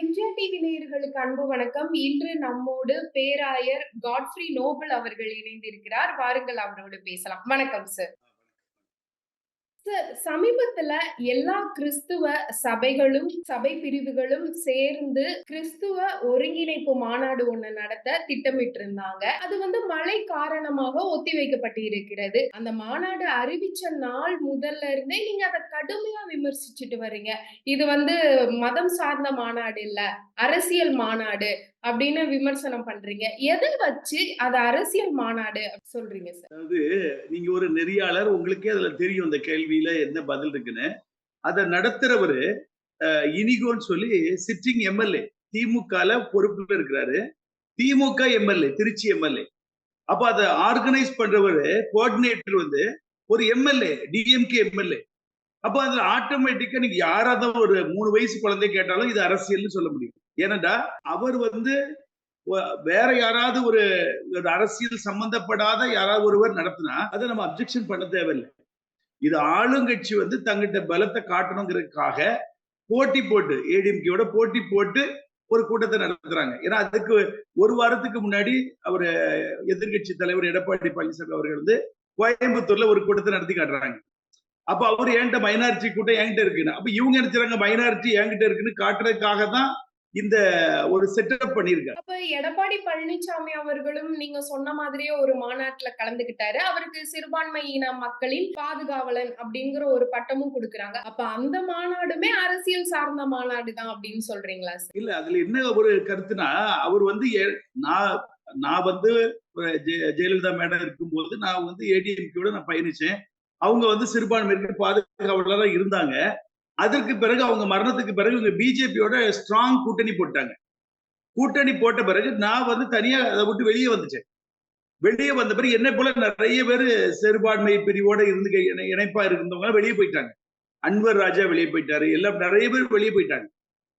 MGR TV நேயர்களுக்கு அன்பு வணக்கம். இன்று நம்மோடு பேராயர் காட்ஃப்ரி நோபல் அவர்கள் இணைந்திருக்கிறார். வாருங்கள் அவரோடு பேசலாம். வணக்கம் சார் சார் சமீபத்துல எல்லா கிறிஸ்துவ சபைகளும் சபை பிரிவுகளும் சேர்ந்து கிறிஸ்துவ ஒருங்கிணைப்பு மாநாடு ஒண்ணு நடத்த திட்டமிட்டு இருந்தாங்க அது வந்து மழை காரணமாக ஒத்தி வைக்கப்பட்டு இருக்கிறது அந்த மாநாடு அறிவிச்ச நாள் முதல்ல இருந்தே நீங்க அதை கடுமையா விமர்சிச்சுட்டு வர்றீங்க இது வந்து மதம் சார்ந்த மாநாடு இல்ல அரசியல் மாநாடு அப்படின்னு விமர்சனம் பண்றீங்க. எதை வச்சு அது அரசியல் மாநாடு சொல்றீங்க சார்? அதாவது நீங்க ஒரு நெறியாளர் உங்களுக்கே அதுல தெரியும் இந்த கேள்வியில என்ன பதில் இருக்குன்னு. அதை நடத்துறவரு இனிகோன்னு சொல்லி சிட்டிங் எம்எல்ஏ திமுகல பொறுப்புல இருக்கிறாரு. DMK MLA Trichy MLA. அப்ப அதை ஆர்கனைஸ் பண்றவரு கோஆர்டினேட்டர் வந்து ஒரு எம்எல்ஏ டிஎம்கே எம்எல்ஏ. அப்ப அதுல ஆட்டோமேட்டிக்கா நீங்க யாராவது ஒரு மூணு வயசு குழந்தை கேட்டாலும் இது அரசியல்னு சொல்ல முடியும். ஏனண்டா அவர் வந்து வேற யாராவது ஒரு ஒரு அரசியல் சம்பந்தப்படாத யாராவது ஒருவர் நடத்தினா அதை நம்ம அப்ஜெக்ஷன் பண்ண தேவையில்லை. இது ஆளுங்கட்சி வந்து தங்கிட்ட பலத்தை காட்டணுங்கிறதுக்காக போட்டி போட்டு ஏடிஎம்கேயோட போட்டி போட்டு ஒரு கூட்டத்தை நடத்துறாங்க. ஏன்னா அதுக்கு ஒரு வாரத்துக்கு முன்னாடி அவர் எதிர்க்கட்சி தலைவர் எடப்பாடி பழனிசாமி அவர்கள் வந்து கோயம்புத்தூர்ல ஒரு கூட்டத்தை நடத்தி காட்டுறாங்க. அப்ப அவர் என்கிட்ட மைனாரிட்டி கூட்டம் என்கிட்ட இருக்குன்னு. அப்ப இவங்க நினைச்சாங்க மைனாரிட்டி என்கிட்ட இருக்குன்னு காட்டுறதுக்காக தான் இந்த ஒரு செட்டப் பண்ணியிருக்காங்க அப்ப எடப்பாடி பழனிசாமி அவர்களும் நீங்க சொன்ன மாதிரியே ஒரு மாநாட்டுல கலந்துகிட்டாரு. அவருக்கு சிறுபான்மையின மக்களின் பாதுகாவலன் அப்படிங்கிற ஒரு பட்டமும் கொடுக்கறாங்க. அப்ப அந்த மாநாடுமே அரசியல் சார்ந்த மாநாடு தான் அப்படின்னு சொல்றீங்களா சார்? இல்ல அதுல என்ன ஒரு கருத்துனா அவர் வந்து நான் நான் வந்து ஜெயலலிதா மேடம் இருக்கும்போது நான் வந்து ஏடிஎம்கேட நான் பயணிச்சேன். அவங்க வந்து சிறுபான்மையினர் பாதுகாவலராக இருந்தாங்க. அதற்கு பிறகு அவங்க மரணத்துக்கு பிறகு இவங்க பிஜேபியோட ஸ்ட்ராங் கூட்டணி போட்டாங்க. கூட்டணி போட்ட பிறகு நான் வந்து தனியா அதை விட்டு வெளியே வந்துச்சேன் வெளியே வந்த பிறகு என்னை போல நிறைய பேர் சிறுபான்மை பிரிவோட இருந்து இணைப்பா இருந்தவங்க வெளியே போயிட்டாங்க. அன்வர் ராஜா வெளியே போயிட்டாரு. எல்லாம் நிறைய பேர் வெளியே போயிட்டாங்க.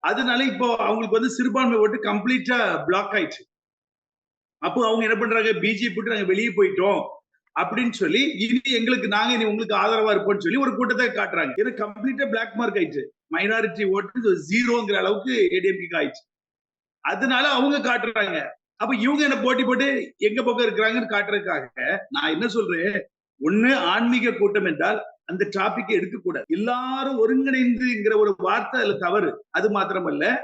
அதனால இப்போ அவங்களுக்கு வந்து சிறுபான்மை ஓட்டு கம்ப்ளீட்டா பிளாக் ஆயிடுச்சு. அப்போ அவங்க என்ன பண்றாங்க? பிஜேபி விட்டு நாங்க வெளியே போயிட்டோம். அப்படின்னு சொல்லி இனி எங்களுக்கு நாங்க இனி உங்களுக்கு ஆதரவா இருப்போம்னு சொல்லி ஒரு கூட்டத்தை காட்டுறாங்க. ஏன்னா கம்ப்ளீட்டா பிளாக் மார்க் ஆயிடுச்சு. மைனாரிட்டி ஓட்டு ஜீரோங்கிற அளவுக்கு ஏடிஎம்கே ஆயிடுச்சு. அதனால அவங்க காட்டுறாங்க. அப்ப இவங்க என்ன போட்டி போட்டு எங்க பக்கம் இருக்கிறாங்கன்னு காட்டுறதுக்காக நான் என்ன சொல்றேன்? ஒண்ணு ஆன்மீக கூட்டம் என்றால் அந்த டாபிக் எடுக்கக்கூடாது. எல்லாரும் ஒருங்கிணைந்துங்கிற ஒரு வார்த்தை அதுல தவறு. அது மாத்திரமல்ல.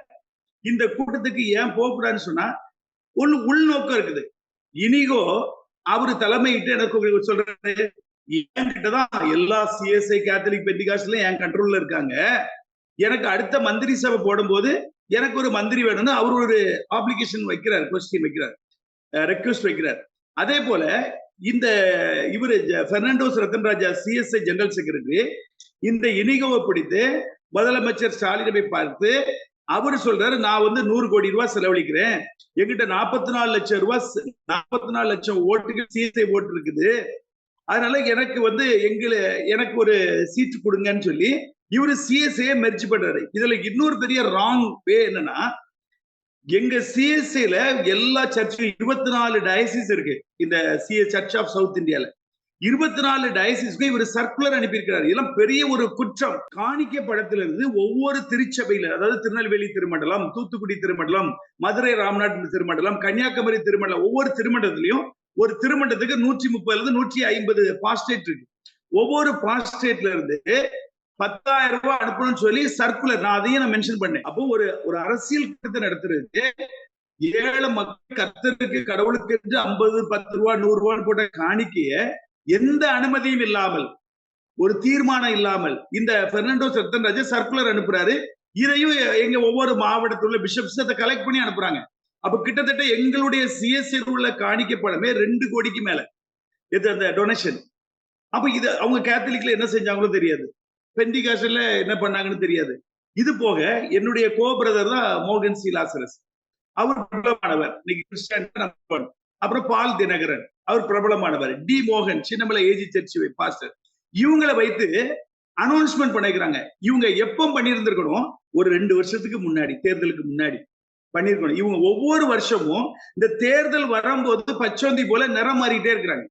இந்த கூட்டத்துக்கு ஏன் போகக்கூடாதுன்னு சொன்னா ஒண்ணு உள்நோக்கம் இருக்குது. இனிகோ அவரு தலைமையிட்டு எனக்கு சொல்றாரு என்கிட்டதான் எல்லா சிஎஸ்ஐ கேத்தலிக் பெண்டிகாஸ்ட்லயும் என் கண்ட்ரோல்ல இருக்காங்க. எனக்கு அடுத்த மந்திரி சபை போடும்போது எனக்கு ஒரு மந்திரி வேணும்னு அவர் ஒரு ஆப்ளிகேஷன் வைக்கிறார் கொஸ்டின் வைக்கிறார் ரெக்வஸ்ட் வைக்கிறார். அதே போல இந்த இவரு Fernandos Fernandos Rathanraja CSI general secretary இந்த இனிகோவை பிடித்து முதலமைச்சர் ஸ்டாலினை பார்த்து அவர் சொல்றாரு நான் வந்து நூறு கோடி ரூபாய் செலவழிக்கிறேன். எங்கிட்ட நாற்பத்தி நாலு லட்சம் ரூபாய் நாற்பத்தி நாலு லட்சம் ஓட்டுகள் சிஎஸ்ஐ ஓட்டு இருக்குது அதனால எனக்கு வந்து எங்கள எனக்கு ஒரு சீட்டு கொடுங்கன்னு சொல்லி இவரு சிஎஸ்ஐ மெர்ஜ் பண்றாரு. இதுல இன்னொரு பெரிய ராங் வே என்னன்னா எங்க சிஎஸ்ஐல எல்லா சர்ச்சும் இருபத்தி நாலு டயசிஸ் இருக்கு. இந்த சிஎஸ் சர்ச் ஆஃப் சவுத் இந்தியால இருபத்தி நாலு டயசிஸ்க்கு இவர் சர்க்குலர் அனுப்பியிருக்கிறார். இதெல்லாம் பெரிய ஒரு குற்றம். காணிக்க படத்துல இருந்து ஒவ்வொரு திருச்சபையில அதாவது திருநெல்வேலி திருமண்டலம் தூத்துக்குடி திருமண்டலம் மதுரை ராம்நாத் திருமண்டலம் கன்னியாகுமரி திருமண்டலம் ஒவ்வொரு திருமண்டலத்திலையும் ஒரு திருமண்டத்துக்கு நூற்றி முப்பதுல இருந்து நூற்றி ஐம்பது பாஸ்டேட் இருக்கு. ஒவ்வொரு பாஸ்டேட்ல இருந்து பத்தாயிரம் ரூபாய் அனுப்பணும்னு சொல்லி சர்க்குலர் நான் அதையும் நான் மென்ஷன் பண்ணேன். அப்போ ஒரு ஒரு அரசியல் கூட்டத்தை நடத்துறது ஏழை மக்கள் கத்தருக்கு கடவுளுக்கு ஐம்பது பத்து ரூபா நூறு ரூபான்னு போட்ட காணிக்கைய எந்த அனுமதியும் இல்லாமல் ஒரு தீர்மானம் இல்லாமல் இந்த பெர்னாண்டோ சத்தன்ராஜா சர்க்குலர் அனுப்புறாரு. இதையும் எங்க ஒவ்வொரு மாவட்டத்தில் உள்ள பிஷப்ஸ் அதை கலெக்ட் பண்ணி அனுப்புறாங்க. அப்ப கிட்டத்தட்ட எங்களுடைய சிஎஸ்சி உள்ள காணிக்க பணமே ரெண்டு கோடிக்கு மேல. இது அந்த டொனேஷன் அப்ப இது அவங்க கேத்தலிக்ல என்ன செஞ்சாங்களோ தெரியாது. பெண்டிகாஸ்ட்ல என்ன பண்ணாங்கன்னு தெரியாது. இது போக என்னுடைய கோ பிரதர் தான் மோகன் சி லாசரஸ் அவர் பிரபலமானவர் இன்னைக்கு கிறிஸ்டியன் அப்புறம் பால் தினகரன். அவர் பிரபலமானவர். டி மோகன் சின்னமலை ஏஜி சர்ச் பாஸ்டர் இவங்களை வைத்து அனௌன்ஸ்மெண்ட் பண்ணிக்கிறாங்க இவங்க எப்போ பண்ணியிருந்திருக்கணும் ஒரு ரெண்டு வருஷத்துக்கு முன்னாடி தேர்தலுக்கு முன்னாடி பண்ணிருக்கணும். இவங்க ஒவ்வொரு வருஷமும் இந்த தேர்தல் வரும்போது பச்சோந்தி போல நிறம் மாறிட்டே இருக்கிறாங்க.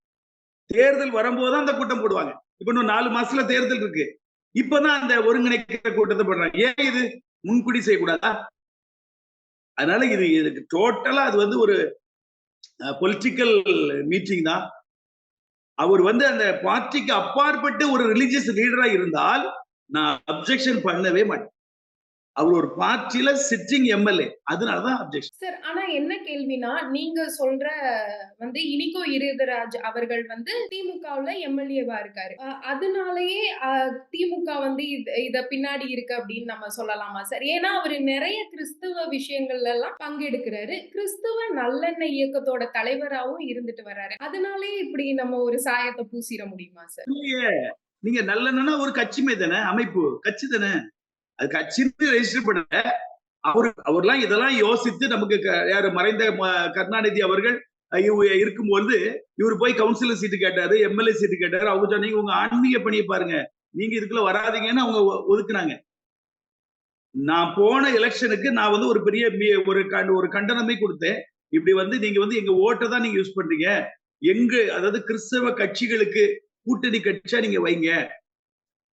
தேர்தல் வரும்போது அந்த கூட்டம் போடுவாங்க. இப்ப இன்னும் நாலு மாசத்துல தேர்தல் இருக்கு. இப்பதான் அந்த ஒருங்கிணைக்கிற கூட்டத்தை பண்றாங்க ஏன் இது? முன்கூடி செய்யக்கூடாதா? அதனால இது இதுக்கு டோட்டலா அது வந்து ஒரு பொலிட்டிக்கல் மீட்டிங் தான். அவர் வந்து அந்த பார்ட்டிக்கு அப்பாற்பட்டு ஒரு ரிலீஜியஸ் லீடரா இருந்தால் நான் அப்செக்ஷன் பண்ணவே மாட்டேன். அவர் ஒரு பார்ட்டியில சிட்டிங் எம்எல்ஏ அதனாலதான் அப்செக்ஷன் சார் ஆனா என்ன கேள்வினா நீங்க சொல்ற வந்து இனிகோ இருதராஜ் அவர்கள் வந்து திமுகவுல எம்எல்ஏவா இருக்காரு. அதனாலயே திமுக வந்து இது- பின்னாடி இருக்கு அப்படின்னு நம்ம சொல்லலாமா சார் ஏன்னா அவரு நிறைய கிறிஸ்துவ விஷயங்கள்ல எல்லாம் பங்கெடுக்கிறாரு. கிறிஸ்துவ நல்லெண்ணெய் இயக்கத்தோட தலைவராகவும் இருந்துட்டு வர்றாரு. அதனாலயே இப்படி நம்ம ஒரு சாயத்தை பூசிட முடியுமா சார் நீங்க நல்லெண்ணா ஒரு கட்சிமே தானே அமைப்பு கட்சி தானே. அது கட்சின்னு ரெஜிஸ்டர் பண்ணல. அவர் அவர்லாம் இதெல்லாம் யோசித்து நமக்கு யாரு மறைந்த கருணாநிதி அவர்கள் இருக்கும்போது இவர் போய் கவுன்சிலர் சீட்டு கேட்டாரு எம்எல்ஏ சீட்டு கேட்டாரு. அவங்க சொன்னீங்க உங்க ஆன்மீக பணியை பாருங்க. நீங்க இதுக்குள்ள வராதீங்கன்னு அவங்க ஒ- ஒதுக்குனாங்க. நான் போன எலெக்ஷனுக்கு நான் வந்து ஒரு பெரிய ஒரு கண்- ஒரு கண்டனமே கொடுத்தேன். இப்படி வந்து நீங்க வந்து எங்க ஓட்டை தான் நீங்க யூஸ் பண்றீங்க. எங்க அதாவது கிறிஸ்தவ கட்சிகளுக்கு கூட்டணி கட்சியா நீங்க வைங்க.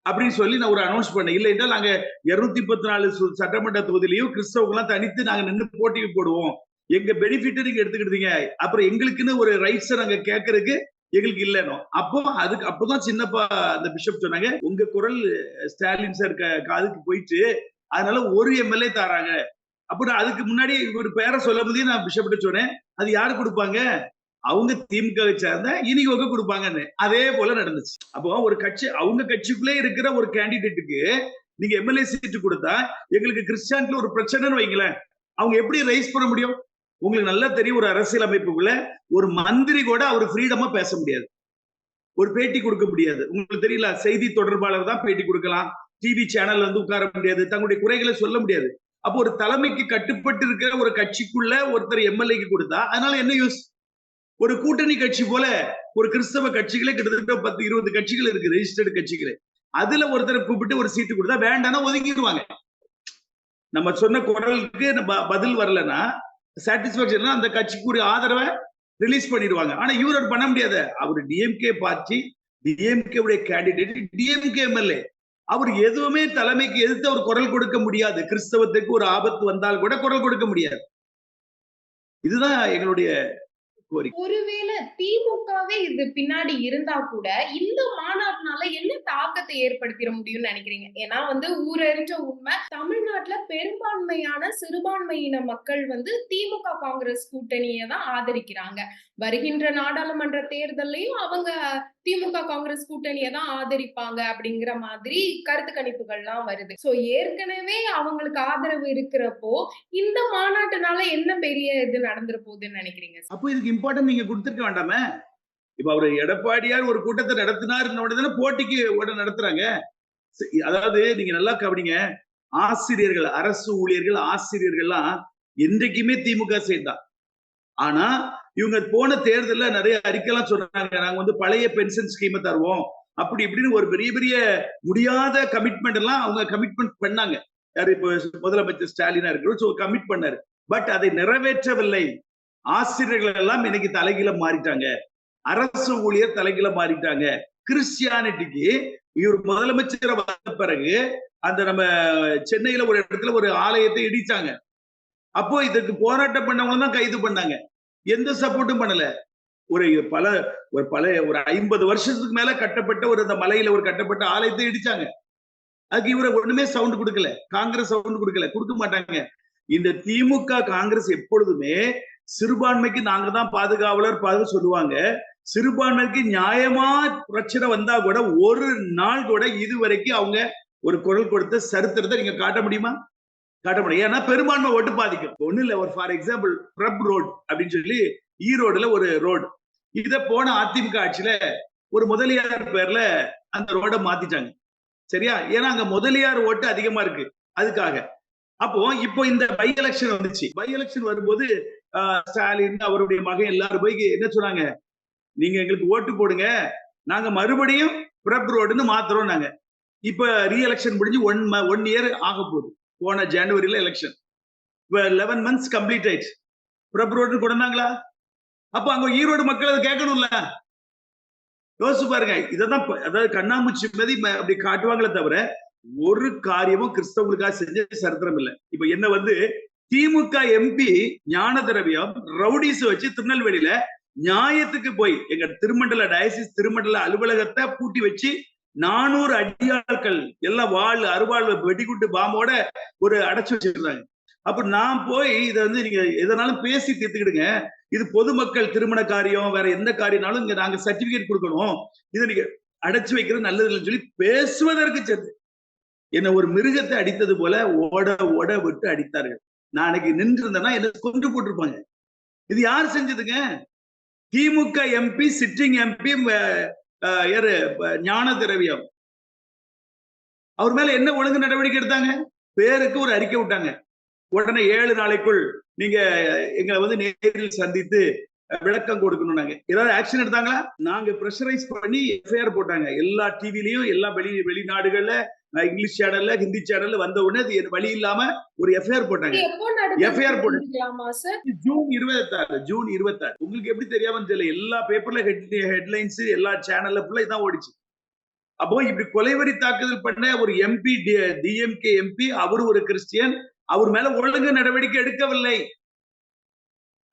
அப்படின்னு சொல்லி நான் ஒரு அனௌன்ஸ் பண்ணேன். இல்லை என்றால் நாங்க இருநூத்தி பத்து நாலு சு- சட்டமன்ற தொகுதியிலையும் கிறிஸ்தவங்களாம் தனித்து நாங்க நின்று போட்டிக்கு போடுவோம். எங்க பெனிஃபிட் நீங்க எடுத்துக்கிட்டீங்க. அப்புறம் எங்களுக்குன்னு ஒரு ரைட்ஸை நாங்க கேட்கறதுக்கு எங்களுக்கு இல்லைனோ அப்போ அதுக்கு அப்பதான் சின்னப்பா அந்த பிஷப் சொன்னாங்க உங்க குரல் ஸ்டாலின் சார் க- காதுக்கு போயிட்டு அதனால ஒரு எம்எல்ஏ தராங்க. அப்ப நான் அதுக்கு முன்னாடி ஒரு பேரை சொல்ல முடியும் நான் பிஷப்ட்ட சொன்னேன் அது யாரு கொடுப்பாங்க? அவங்க திமுக சேர்ந்தா இனி ஒக்க கொடுப்பாங்கன்னு. அதே போல நடந்துச்சு. அப்போ ஒரு கட்சி அவங்க கட்சிக்குள்ளே இருக்கிற ஒரு கேண்டிடேட்டுக்கு நீங்க எம்எல்ஏ சீட்டு கொடுத்தா எங்களுக்கு கிறிஸ்டியான்ல ஒரு பிரச்சனைன்னு வைங்களேன். அவங்க எப்படி ரைஸ் பண்ண முடியும்? உங்களுக்கு நல்லா தெரியும் ஒரு அரசியல் அமைப்புக்குள்ள ஒரு மந்திரி கூட அவர் ஃப்ரீடமா பேச முடியாது. ஒரு பேட்டி கொடுக்க முடியாது. உங்களுக்கு தெரியல செய்தி தொடர்பாளர் தான் பேட்டி கொடுக்கலாம். டிவி சேனல் வந்து உட்கார முடியாது. தங்களுடைய குறைகளை சொல்ல முடியாது. அப்போ ஒரு தலைமைக்கு கட்டுப்பட்டு இருக்கிற ஒரு கட்சிக்குள்ள ஒருத்தர் எம்எல்ஏக்கு கொடுத்தா அதனால என்ன யூஸ் ஒரு கூட்டணி கட்சி போல ஒரு கிறிஸ்தவ கட்சிகளே கிட்டத்தட்ட பத்து இருபது கட்சிகள் இருக்கு ரெஜிஸ்டர்டு கட்சிகளே. அதுல ஒருத்தரை கூப்பிட்டு ஒரு சீட்டு கொடுத்தா வேண்டாம்னா ஒதுக்கிடுவாங்க. நம்ம சொன்ன குரலுக்கு பதில் வரலன்னா சாட்டிஸ்பாக்சன் அந்த கட்சிக்கு ஒரு ஆதரவை ரிலீஸ் பண்ணிடுவாங்க. ஆனா இவர் அப்படி பண்ண முடியாது. அவர் டிஎம்கே பார்ட்டி டிஎம்கே உடைய கேண்டிடேட் டிஎம்கே எம்எல்ஏ அவர் எதுவுமே தலைமைக்கு எதிர்த்து அவர் குரல் கொடுக்க முடியாது. கிறிஸ்தவத்துக்கு ஒரு ஆபத்து வந்தால் கூட குரல் கொடுக்க முடியாது. இதுதான் எங்களுடைய கோரிக்கை. ஒருவேளை திமுகவே இது பின்னாடி இருந்தா கூட இந்த மாநாட்டினால என்ன தாக்கத்தை ஏற்படுத்திட முடியும்னு நினைக்கிறீங்க? ஏன்னா வந்து ஊரறிஞ்ச உண்மை தமிழ்நாட்டுல பெரும்பான்மையான சிறுபான்மையின மக்கள் வந்து திமுக காங்கிரஸ் கூட்டணியை தான் ஆதரிக்கிறாங்க. வருகின்ற நாடாளுமன்ற தேர்தல்லையும் அவங்க திமுக காங்கிரஸ் கூட்டணியை தான் ஆதரிப்பாங்க அப்படிங்கிற மாதிரி கருத்து கணிப்புகள்லாம் வருது. சோ ஏற்கனவே அவங்களுக்கு ஆதரவு இருக்கிறப்போ இந்த மாநாட்டுனால என்ன பெரிய இது நடந்துரு போகுதுன்னு நினைக்கிறீங்க அப்போ இதுக்கு இம்பார்ட்டன்ட் நீங்க கொடுத்துருக்க வேண்டாமே? இப்ப அவரு எடப்பாடியார் ஒரு கூட்டத்தை நடத்தினார் உடனே போட்டிக்கு உடனே நடத்துறாங்க. அதாவது நீங்க நல்லா கவனிங்க. ஆசிரியர்கள் அரசு ஊழியர்கள் ஆசிரியர்கள்லாம் என்றைக்குமே திமுக சேர்ந்தான் ஆனா இவங்க போன தேர்தல்ல நிறைய அறிக்கைலாம் சொன்னாங்க. நாங்க வந்து பழைய பென்ஷன் ஸ்கீமை தருவோம். அப்படி இப்படின்னு ஒரு பெரிய பெரிய முடியாத கமிட்மெண்ட் எல்லாம் அவங்க கமிட்மெண்ட் பண்ணாங்க. யாரு இப்போ முதலமைச்சர் ஸ்டாலினா இருக்கிறோம் ஸோ கமிட் பண்ணாரு. பட் அதை நிறைவேற்றவில்லை. ஆசிரியர்கள் எல்லாம் இன்னைக்கு தலைகீழ மாறிட்டாங்க. அரசு ஊழியர் தலைகீழ மாறிட்டாங்க. கிறிஸ்டியானிட்டிக்கு இவர் முதலமைச்சர் வந்த பிறகு அந்த நம்ம சென்னையில ஒரு இடத்துல ஒரு ஆலயத்தை இடிச்சாங்க. அப்போ இதுக்கு போராட்டம் பண்ணவங்க தான் கைது பண்ணாங்க. எந்த சப்போர்ட்டும் பண்ணல. ஒரு பல ஒரு பல ஒரு ஐம்பது வருஷத்துக்கு மேல கட்டப்பட்ட ஒரு அந்த மலையில ஒரு கட்டப்பட்ட ஆலயத்தை இடிச்சாங்க. அதுக்கு இவரை ஒண்ணுமே சவுண்ட் கொடுக்கல. காங்கிரஸ் சவுண்ட் கொடுக்கல. கொடுக்க மாட்டாங்க. இந்த திமுக காங்கிரஸ் எப்பொழுதுமே சிறுபான்மைக்கு நாங்க தான் பாதுகாவலர் பாதுகா சொல்லுவாங்க. சிறுபான்மைக்கு நியாயமா பிரச்சனை வந்தா கூட ஒரு நாள் கூட இதுவரைக்கும் அவங்க ஒரு குரல் கொடுத்த சரித்திரத்தை நீங்க காட்ட முடியுமா? காட்ட முடியும் ஏன்னா பெரும்பான்மை ஓட்டு பாதிக்கும். ஒண்ணு இல்ல ஒரு ஃபார் எக்ஸாம்பிள் பிரப் ரோட் அப்படின்னு சொல்லி ஈரோடுல ஒரு ரோடு இத போன அதிமுக ஆட்சியில ஒரு முதலியார் பேர்ல அந்த ரோட மாத்திட்டாங்க. சரியா? ஏன்னா அங்க முதலியார் ஓட்டு அதிகமா இருக்கு. அதுக்காக. அப்போ இப்போ இந்த பை எலெக்ஷன் வந்துச்சு. பை எலெக்ஷன் வரும்போது ஆஹ், ஸ்டாலின் அவருடைய மகன் எல்லாரும் போய் என்ன சொன்னாங்க? நீங்க எங்களுக்கு ஓட்டு போடுங்க. நாங்க மறுபடியும் பிரப் ரோடுன்னு மாத்துறோம் நாங்க இப்ப ரீ எலெக்ஷன் முடிஞ்சு ஒன் ஒன் இயர் ஆக போகுது. போன ஜனவரியில எலெக்ஷன் லெவன் மந்த்ஸ் கம்ப்ளீட் ஆயிடுச்சு. பிரப் கொடுந்தாங்களா கொண்டாங்களா அப்ப அங்க ஈரோடு மக்கள் அதை கேட்கணும்ல. யோசிச்சு பாருங்க இததான் அதாவது கண்ணாமூச்சி மதி அப்படி காட்டுவாங்களே தவிர ஒரு காரியமும் கிறிஸ்தவங்களுக்காக செஞ்ச சரித்திரம் இல்லை. இப்ப என்ன வந்து திமுக எம்பி ஞான திரவியம் ரவுடிஸ் வச்சு திருநெல்வேலியில நியாயத்துக்கு போய் எங்க திருமண்டல டயசிஸ் திருமண்டல அலுவலகத்தை பூட்டி வச்சு நானூறு அடியாட்கள் எல்லாம் வாழ் அருவாள் வெடிகுண்டு பாம்போட ஒரு அடைச்சு வச்சிருந்தாங்க. அப்ப நான் போய் இதை வந்து நீங்க எதனாலும் பேசி தீர்த்துக்கிடுங்க. இது பொதுமக்கள் திருமண காரியம் வேற எந்த காரியம்னாலும் இங்க நாங்க சர்டிபிகேட் கொடுக்கணும். இதை நீங்க அடைச்சு வைக்கிறது நல்லது இல்லைன்னு சொல்லி பேசுவதற்கு சென்று. என்ன ஒரு மிருகத்தை அடித்தது போல ஓட ஓட விட்டு அடித்தார்கள். நான் அன்னைக்கு நின்று இருந்தேன்னா என்ன கொண்டு போட்டிருப்பாங்க. இது யார் செஞ்சதுங்க? திமுக எம்பி சிட்டிங் எம்பி யாரு? ஞான திரவியம் அவர் மேல என்ன ஒழுங்கு நடவடிக்கை எடுத்தாங்க? பேருக்கு ஒரு அறிக்கை விட்டாங்க. உடனே ஏழு நாளைக்குள் நீங்க எங்களை வந்து நேரில் சந்தித்து விளக்கம் கொடுக்கணும் நாங்க ஏதாவது ஆக்ஷன் எடுத்தாங்களா? நாங்க ப்ரெஷரைஸ் பண்ணி எஃப்ஐஆர் போட்டாங்க. எல்லா டிவிலையும் எல்லா வெளி வெளிநாடுகள்ல இங்கிலீஷ் சேனல்ல ஹிந்தி சேனல்ல வந்த உடனே அது வழி இல்லாம ஒரு எஃப்ஐஆர் போட்டாங்க. இது எப்போ நடந்தது FIR போடு. தெரிஞ்சுக்கலாமா சார் ஜூன் இருபத்தாறு ஜூன் இருபத்தாறு. உங்களுக்கு எப்படி தெரியாம தெரியல. எல்லா பேப்பர்ல ஹெட் ஹெட்லைன்ஸ் எல்லா சேனல்ல ஃபுல்லா இதான் ஓடிச்சு. அப்போ இப்படி கொலைவரி தாக்குதல் பண்ண ஒரு எம்பி டிஎம்கே எம்பி அவரு ஒரு கிறிஸ்டியன் அவர் மேல ஒழுங்கு நடவடிக்கை எடுக்கவில்லை.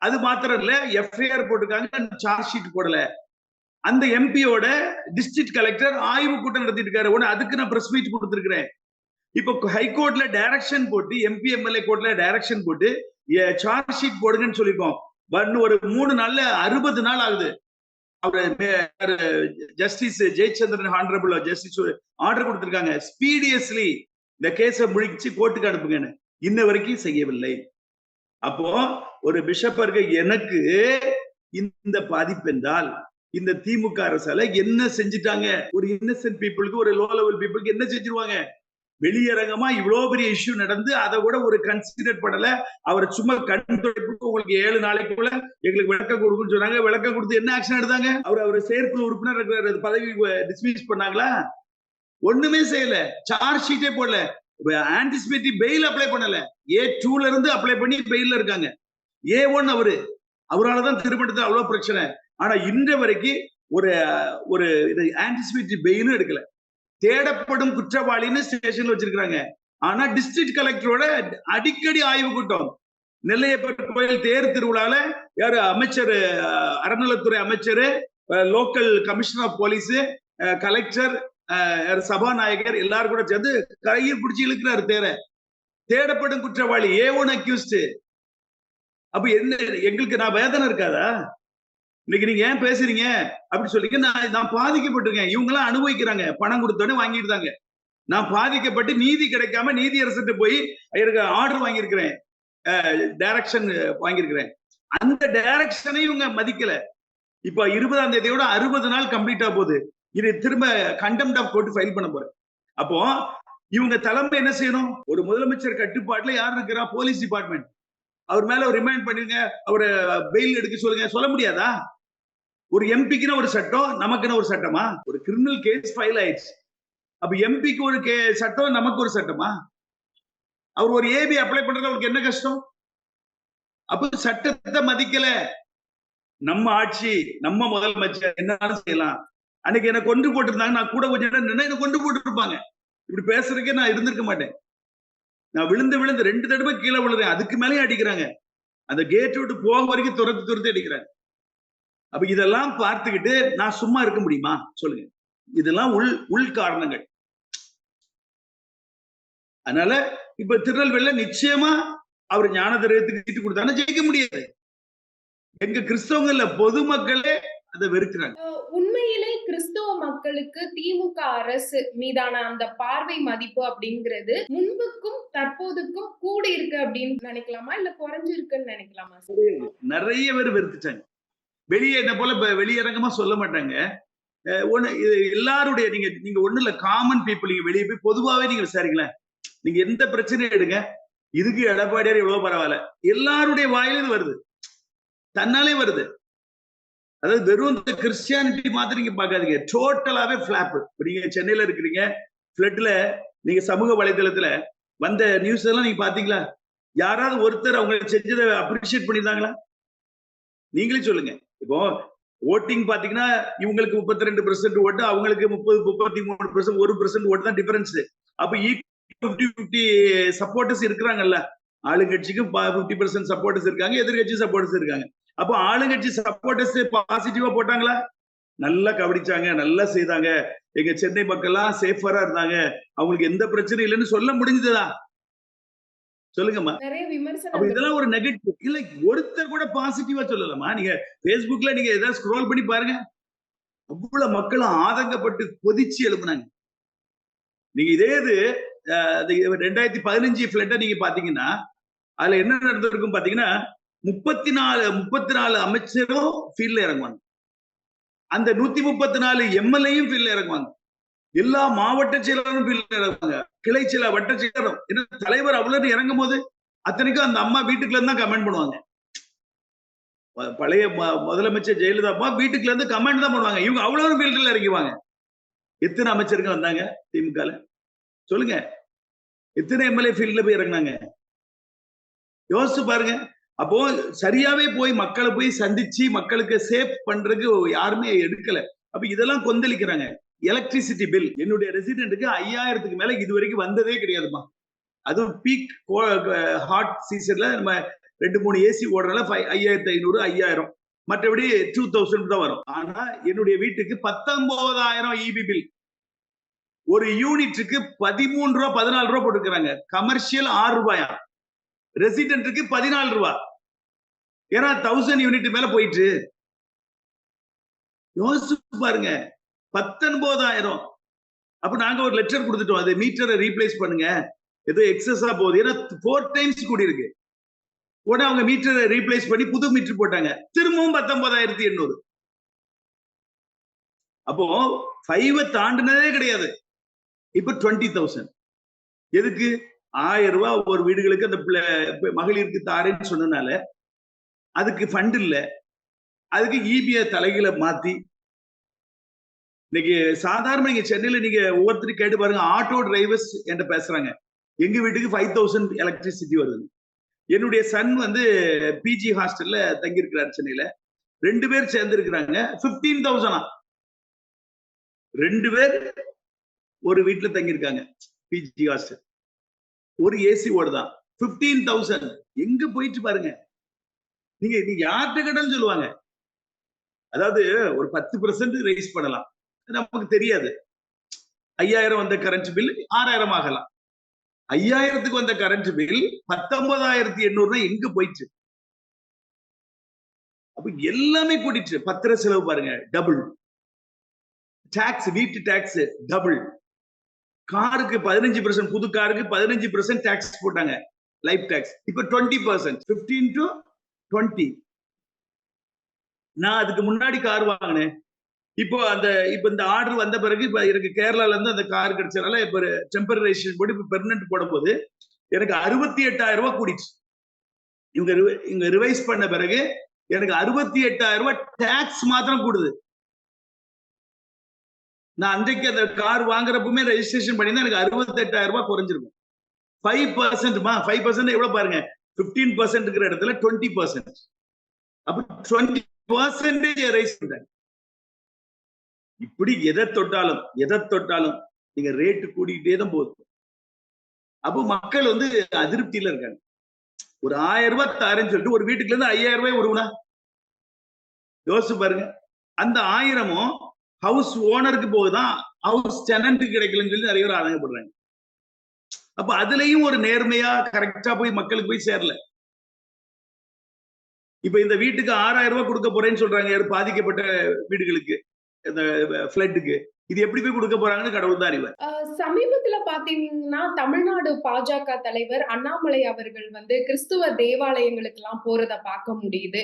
அது மாத்திரம் இல்ல எஃப்ஐஆர் போட்டிருக்காங்க சார்ஜ் ஷீட் போடல. அந்த எம்பியோட டிஸ்ட்ரிக்ட் கலெக்டர் ஆய்வு கூட்டம் நடத்திட்டு இருக்காரு உடனே அதுக்கு நான் பிரஸ் மீட் கொடுத்துருக்கிறேன். இப்போ ஹைகோர்ட்ல டைரக்ஷன் போட்டு எம்பி எம்எல்ஏ கோர்ட்ல டைரக்ஷன் போட்டு சார்ஜ் ஷீட் போடுங்கன்னு சொல்லியிருக்கோம் இன்னும் ஒரு மூணு நாள்ல அறுபது நாள் ஆகுது. அவர் justice Jayachandran honourable justice order கொடுத்திருக்காங்க. ஸ்பீடியஸ்லி இந்த கேஸை முடிச்சு கோர்ட்டுக்கு அனுப்புங்கன்னு. இன்ன வரைக்கும் செய்யவில்லை. அப்போ ஒரு பிஷப்பா இருக்க எனக்கு இந்த பாதிப்பு என்றால் இந்த திமுக அரசால என்ன செஞ்சுட்டாங்க? ஒரு இன்னசென்ட் பீப்புளுக்கு ஒரு லோ லெவல் பீப்புளுக்கு என்ன செஞ்சிருவாங்க? வெளியரங்கமா இவ்வளவு பெரிய இஷ்யூ நடந்து அதை கூட ஒரு கன்சிடர் பண்ணல. அவர் சும்மா கண் துடைப்புக்கு உங்களுக்கு ஏழு நாளைக்குள்ள எங்களுக்கு விளக்கம் கொடுக்குன்னு சொன்னாங்க. விளக்கம் கொடுத்து என்ன ஆக்ஷன் எடுத்தாங்க? அவர் அவர் செயற்குழு உறுப்பினர் இருக்கிற பதவி டிஸ்மிஸ் பண்ணாங்களா? ஒண்ணுமே செய்யல. சார்ஜ் ஷீட்டே போடல. ஆன்டிசிபேட்டிவ் பெயில் அப்ளை பண்ணல. ஏ டூல இருந்து அப்ளை பண்ணி பெயில்ல இருக்காங்க. ஏ ஒன் அவரு. அவராலதான் திருமணத்துல அவ்வளவு பிரச்சனை. ஆனா இன்று வரைக்கும் ஒரு ஒரு இது ஆன்டிசிபேட்டிவ் பெயிலும் எடுக்கல. தேடப்படும் குற்றவாளின்னு ஸ்டேஷன்ல வச்சிருக்கிறாங்க. ஆனா டிஸ்ட்ரிக்ட் கலெக்டரோட அடிக்கடி ஆய்வு கூட்டம். நெல்லையப்பர் கோயில் தேர் திருவிழால யாரு அமைச்சர் அறநிலத்துறை அமைச்சர் local commissioner of police collector சபாநாயகர் எல்லாரும் கூட சேர்ந்து கையில் பிடிச்சி இழுக்கிறாரு தேர. தேடப்படும் குற்றவாளி ஏ ஒன் அக்யூஸ்ட் அப்ப என்ன எங்களுக்கு நான் வேதனை இருக்காதா? இன்னைக்கு நீங்க ஏன் பேசுறீங்க? அப்படி சொல்லி நான் நான் பாதிக்கப்பட்டிருக்கேன். இவங்க எல்லாம் அனுபவிக்கிறாங்க. பணம் கொடுத்தோடனே வாங்கிட்டாங்க நான் பாதிக்கப்பட்டு நீதி கிடைக்காம நீதி அரசுட்டு போய் எனக்கு ஆர்டர் வாங்கியிருக்கிறேன். டைரக்ஷன் வாங்கியிருக்கிறேன். அந்த டைரக்ஷனை இவங்க மதிக்கல. இப்ப இருபதாம் தேதியோட அறுபது நாள் கம்ப்ளீட்டா போகுது. இது திரும்ப கண்டெம்ட் ஆஃப் கோர்ட் ஃபைல் பண்ண போறேன். அப்போ இவங்க தலைமை என்ன செய்யணும்? ஒரு முதலமைச்சர் கட்டுப்பாட்டுல யார் இருக்கிறா? போலீஸ் டிபார்ட்மெண்ட் அவர் மேல ரிமைண்ட் பண்ணிருங்க. அவரை பெயில் எடுக்க சொல்லுங்க. சொல்ல முடியாதா? ஒரு எம்பிக்குன்னு ஒரு சட்டம் நமக்குன்னு ஒரு சட்டமா? ஒரு கிரிமினல் கேஸ் ஃபைல் ஆயிடுச்சு. அப்ப எம்பிக்கு ஒரு கே சட்டம் நமக்கு ஒரு சட்டமா? அவர் ஒரு ஏபி அப்ளை பண்றது அவருக்கு என்ன கஷ்டம்? அப்ப சட்டத்தை மதிக்கல. நம்ம ஆட்சி நம்ம முதலமைச்சர் என்னாலும் செய்யலாம். அன்னைக்கு என்ன கொண்டு போட்டிருந்தாங்க. நான் கூட கொஞ்சம் இடம் என்ன கொண்டு போட்டுருப்பாங்க. இப்படி பேசுறதுக்கே நான் இருந்திருக்க மாட்டேன். நான் விழுந்து விழுந்து ரெண்டு தடவை கீழே விழுறேன். அதுக்கு மேலேயும் அடிக்கிறாங்க. அந்த கேட் விட்டு போக வரைக்கும் துரத்து துரத்து அடிக்கிறாங்க. அப்ப இதெல்லாம் பார்த்துக்கிட்டு நான் சும்மா இருக்க முடியுமா? சொல்லுங்க. இதெல்லாம் உள் உள் காரணங்கள். அதனால இப்ப திருநெல்வேலியில நிச்சயமா அவர் ஞான திரவியத்துக்கு சீட்டு கொடுத்தாங்கன்னா ஜெயிக்க முடியாது. எங்க கிறிஸ்தவங்கள்ல பொதுமக்களே அதை வெறுக்கிறாங்க. உண்மையிலே கிறிஸ்தவ மக்களுக்கு திமுக அரசு மீதான அந்த பார்வை மதிப்பு அப்படிங்கிறது முன்புக்கும் தற்போதுக்கும் கூடி இருக்கு அப்படின்னு நினைக்கலாமா? இல்ல குறைஞ்சிருக்குன்னு நினைக்கலாமா? நிறைய பேர் வெறுத்துட்டாங்க. வெளியே என்ன போல வெளியரங்கமா சொல்ல மாட்டாங்க. அஹ் ஒண்ணு எல்லாருடைய நீங்க நீங்க ஒண்ணு இல்ல காமன் பீப்புள் நீங்க வெளியே போய் பொதுவாவே நீங்க விசாரிங்களேன். நீங்க எந்த பிரச்சனையும் எடுங்க. இதுக்கு எடப்பாடியார் எவ்வளவு பரவாயில்ல. எல்லாருடைய வாயிலும் இது வருது. தன்னாலே வருது. அதாவது வெறும் இந்த கிறிஸ்டியானிட்டி மாதிரி நீங்க பாக்காதீங்க டோட்டலாவே பிளாப் நீங்க சென்னையில இருக்கிறீங்க பிளட்ல நீங்க சமூக வலைதளத்துல வந்த நியூஸ் எல்லாம் நீங்க பாத்தீங்களா யாராவது ஒருத்தர் அவங்க செஞ்சதை அப்ரிஷியேட் பண்ணியிருந்தாங்களா? நீங்களே சொல்லுங்க. இப்போ ஓட்டிங் பாத்தீங்கன்னா இவங்களுக்கு முப்பத்தி ரெண்டு பெர்சென்ட் ஓட்டு அவங்களுக்கு முப்பது முப்பத்தி மூணு பெர்சென்ட் ஒரு பெர்சென்ட் ஓட்டு தான் டிஃபரன்ஸ் அப்ப ஈக்குவல் பிப்டி பிப்டி சப்போர்ட்டர்ஸ் இருக்கிறாங்கல்ல. ஆளுங்கட்சிக்கு பிப்டி பர்சன்ட் சப்போர்ட்டர்ஸ் இருக்காங்க எதிர்கட்சி சப்போர்ட்டர்ஸ் இருக்காங்க. அப்போ ஆளுங்கட்சி சப்போர்ட்டர்ஸ் பாசிட்டிவா போட்டாங்களா? நல்லா கவனிச்சாங்க நல்லா செய்தாங்க. எங்க சென்னை மக்கள்லாம் சேஃபரா இருந்தாங்க. அவங்களுக்கு எந்த பிரச்சனையும் இல்லைன்னு சொல்ல முடிஞ்சதுதான் சொல்லுங்கம்மா. இதெல்லாம் ஒரு நெகட்டிவ் இல்ல ஒருத்தர் கூட பாசிட்டிவா சொல்லலாமா நீங்க Facebookல நீங்க ஏதாவது ஸ்க்ரோல் பண்ணி பாருங்க. அவ்வளவு மக்களும் ஆதங்கப்பட்டு கொதிச்சு எழுப்புனாங்க. நீங்க இதே இது ரெண்டாயிரத்தி பதினஞ்சு பிளட்ட நீங்க பாத்தீங்கன்னா அதுல என்ன நடந்திருக்கும் பாத்தீங்கன்னா முப்பத்தி நாலு முப்பத்தி நாலு அமைச்சரும் ஃபீல்ட்ல இறங்குவாங்க. அந்த நூத்தி முப்பத்தி நாலு எம்எல்ஏயும் ஃபீல்ட்ல இறங்குவாங்க. எல்லா மாவட்ட செயலரும் ஃபீல்ட்ல இறங்குவாங்க. கிளை சில வட்ட என்ன தலைவர் அவ்வளவு இறங்கும் போது அத்தனைக்கும் அந்த அம்மா வீட்டுக்குள்ள இருந்து தான் கமெண்ட் பண்ணுவாங்க பழைய ம- முதலமைச்சர் ஜெயலலிதா அம்மா வீட்டுக்குள்ள இருந்து கமெண்ட் தான் பண்ணுவாங்க. இவங்க அவ்வளவு ஃபீல்டுல இறங்கிவாங்க எத்தனை அமைச்சருங்க வந்தாங்க திமுக சொல்லுங்க. எத்தனை எம்எல்ஏ ஃபீல்ட்ல போய் இறங்குனாங்க? யோசிச்சு பாருங்க. அப்போ சரியாவே போய் மக்களை போய் சந்திச்சு மக்களுக்கு சேஃப் பண்றதுக்கு யாருமே எடுக்கல. அப்ப இதெல்லாம் கொந்தளிக்கிறாங்க. எலக்ட்ரிசிட்டி பில் என்னுடைய ரெசிடென்ட்டுக்கு ஐயாயிரத்துக்கு மேல இது வரைக்கும் வந்ததே கிடையாதுமா. அதுவும் பீக் ஹாட் சீசன்ல நம்ம ரெண்டு மூணு ஏசி ஓடுறதுல ஃபைவ் ஐயாயிரத்தி ஐநூறு ஐயாயிரம். மற்றபடி டூ தௌசண்ட் தான் வரும். ஆனா என்னுடைய வீட்டுக்கு பத்தொன்பதாயிரம் இபி பில் ஒரு யூனிட்டுக்கு பதிமூணு ரூபா பதினாலு ரூபா போட்டுக்கிறாங்க கமர்ஷியல் ஆறு ரூபாயா? ரெசிடென்ட்டுக்கு பதினாலு ரூபா. ஏன்னா தௌசண்ட் யூனிட் மேல போயிட்டு. யோசிச்சு பாருங்க. பத்தொன்பதாயிரம். அப்ப நாங்க ஒரு லெட்டர் கொடுத்துட்டோம். அது மீட்டரை ரீப்ளேஸ் பண்ணுங்க. ஏதோ எக்ஸஸா போகுது. ஏன்னா ஃபோர் டைம்ஸ் கூடி இருக்கு உடனே அவங்க மீட்டரை ரீப்ளேஸ் பண்ணி புது மீட்டர் போட்டாங்க. திரும்பவும் பத்தொன்பதாயிரத்தி எண்ணூறு. அப்போ ஃபைவ் தாண்டினதே கிடையாது. இப்ப டுவெண்ட்டி தௌசண்ட் எதுக்கு? ஆயிரம் ரூபாய் ஒவ்வொரு வீடுகளுக்கு அந்த பிள்ளை மகளிருக்கு தாரேன்னு சொன்னனால அதுக்கு ஃபண்ட் இல்ல. அதுக்கு இபிஐ தலைகளை மாத்தி இன்னைக்கு சாதாரண நீங்க சென்னையில நீங்க ஒவ்வொருத்தரும் கேட்டு பாருங்க ஆட்டோ டிரைவர்ஸ் என்கிட்ட பேசுறாங்க. எங்க வீட்டுக்கு ஃபைவ் தௌசண்ட் எலக்ட்ரிசிட்டி வருது. என்னுடைய சன் வந்து பிஜி ஹாஸ்டல்ல தங்கியிருக்கிறார் சென்னையில. ரெண்டு பேர் சேர்ந்து இருக்கிறாங்க. பிப்டீன் தௌசண்டா ரெண்டு பேர் ஒரு வீட்டுல தங்கியிருக்காங்க பிஜி ஹாஸ்டல் ஒரு ஏசி ஓடுதான். பிப்டீன் தௌசண்ட் எங்க போயிட்டு பாருங்க. நீங்க நீங்க யார்கிட்ட கேட்டாலும் சொல்லுவாங்க. அதாவது ஒரு பத்து பெர்சன்ட் ரைஸ் பண்ணலாம். நமக்கு தெரியாது. ஐயாயிரம் வந்த கரண்ட் பில் ஆறாயிரம் ஆகலாம். ஐயாயிரத்துக்கு வந்த கரண்ட் பில் பத்தொன்பதாயிரத்தி எண்ணூறுனா எங்க போயிடுச்சு அப்ப எல்லாமே கூட்டிட்டு பத்திர செலவு பாருங்க டபுள் டாக்ஸ் வீட்டு டாக்ஸ் டபுள் காருக்கு பதினஞ்சு பர்சன்ட் புது காருக்கு பதினஞ்சு பர்சன்ட் டாக்ஸ் போட்டாங்க. லைஃப் டாக்ஸ் இப்ப twenty percent fifteen to twenty நான் அதுக்கு முன்னாடி கார் வாங்கினேன். இப்போ அந்த இப்ப இந்த ஆர்டர் வந்த பிறகு இப்ப எனக்கு கேரளால இருந்து அந்த கார் கிடைச்சதுனால இப்ப டெம்பரரி ரெஜிஸ்ட்ரேஷன் போட்டு இப்ப பெர்மனன்ட் போடும்போது எனக்கு அறுபத்தி எட்டாயிரம் ரூபாய் கூடிச்சு. இவங்க இங்க இவங்க ரிவைஸ் பண்ண பிறகு எனக்கு அறுபத்தி எட்டாயிரம் ரூபாய் டேக்ஸ் மாத்திரம் கூடுது. நான் அன்றைக்கு அந்த கார் வாங்குறப்பவுமே ரெஜிஸ்ட்ரேஷன் பண்ணியிருந்தா எனக்கு அறுபத்தி எட்டாயிரம் ரூபாய் குறைஞ்சிருக்கும். ஃபைவ் பர்சன்ட்மா ஃபைவ் பர்சன்ட் எவ்வளவு பாருங்க? பிப்டீன் பர்சன்ட் இருக்கிற இடத்துல டுவெண்ட்டி பர்சன்ட் அப்ப டுவெண்ட்டி பர்சன்டேஜ் ரைஸ் பண்றாங்க இப்படி எதை தொட்டாலும் எதை தொட்டாலும் நீங்க ரேட்டு கூடிக்கிட்டே தான் போகுது. அப்போ மக்கள் வந்து அதிருப்தியில இருக்காங்க. ஒரு ஆயிரம் ரூபாய் தரேன்னு சொல்லிட்டு ஒரு வீட்டுக்குள்ள இருந்து ஐயாயிரம் ரூபாய் உருவனா யோசிச்சு பாருங்க. அந்த ஆயிரமும் ஹவுஸ் ஓனருக்கு போகுதான் ஹவுஸ் டெனண்ட்டுக்கு கிடைக்கலன்னு சொல்லி நிறைய பேர் ஆதங்கப்படுறாங்க. அப்ப அதுலயும் ஒரு நேர்மையா கரெக்டா போய் மக்களுக்கு போய் சேரல. இப்ப இந்த வீட்டுக்கு ஆறாயிரம் ரூபாய் கொடுக்க போறேன்னு சொல்றாங்க பாதிக்கப்பட்ட வீடுகளுக்கு. இந்த ஃபிளட்டுக்கு. இது எப்படி போய் கொடுக்க போறாங்கன்னு கடவுள் தான் அறிவார். சமீபத்துல பாத்தீங்கன்னா தமிழ்நாடு பாஜக தலைவர் அண்ணாமலை அவர்கள் வந்து கிறிஸ்துவ தேவாலயங்களுக்கு எல்லாம் போறத பார்க்க முடியுது.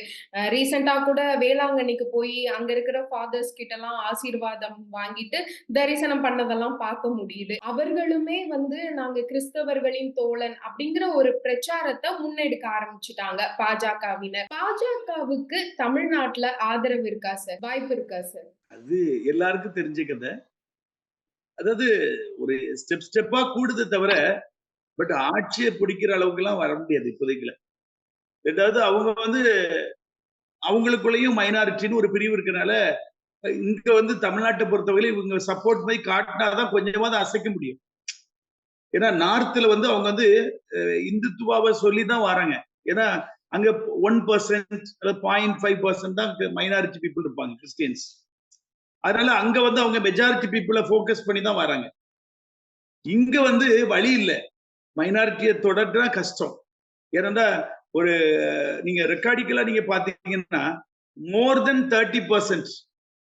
ரீசெண்டா கூட வேளாங்கண்ணிக்கு போய் அங்க இருக்கிற ஃபாதர்ஸ் கிட்ட எல்லாம் ஆசீர்வாதம் வாங்கிட்டு தரிசனம் பண்ணதெல்லாம் பார்க்க முடியுது. அவர்களுமே வந்து நாங்க கிறிஸ்தவர்களின் தோழன் அப்படிங்கிற ஒரு பிரச்சாரத்தை முன்னெடுக்க ஆரம்பிச்சுட்டாங்க பாஜகவினர். பாஜகவுக்கு தமிழ்நாட்டுல ஆதரவு இருக்கா சார்? வாய்ப்பு இருக்கா சார்? அது எல்லாருக்கும் தெரிஞ்ச கதை. அதாவது ஒரு ஸ்டெப் ஸ்டெப்பா கூடுது தவிர பட் ஆட்சியை பிடிக்கிற அளவுக்கு எல்லாம் வர முடியாது இப்போதைக்குல ரெண்டாவது அவங்க வந்து அவங்களுக்குள்ளேயும் மைனாரிட்டின்னு ஒரு பிரிவு இருக்கனால இங்க வந்து தமிழ்நாட்டை பொறுத்தவரையில இவங்க சப்போர்ட் போய் காட்டினாதான் கொஞ்சமாவது அசைக்க முடியும். ஏன்னா நார்த்ல வந்து அவங்க வந்து இந்துத்துவாவை சொல்லி தான் வராங்க. ஏன்னா அங்க one percent point five percent தான் மைனாரிட்டி பீப்புள் இருப்பாங்க கிறிஸ்டியன்ஸ் அதனால அங்க வந்து அவங்க மெஜாரிட்டி பீப்புளை ஃபோக்கஸ் பண்ணி தான் வராங்க. இங்க வந்து வழி இல்லை. மைனாரிட்டியை தொடர்றா கஷ்டம். ஏன்னா ஒரு நீங்க ரெக்கார்டிக்கலா நீங்க பாத்தீங்கன்னா more than thirty percent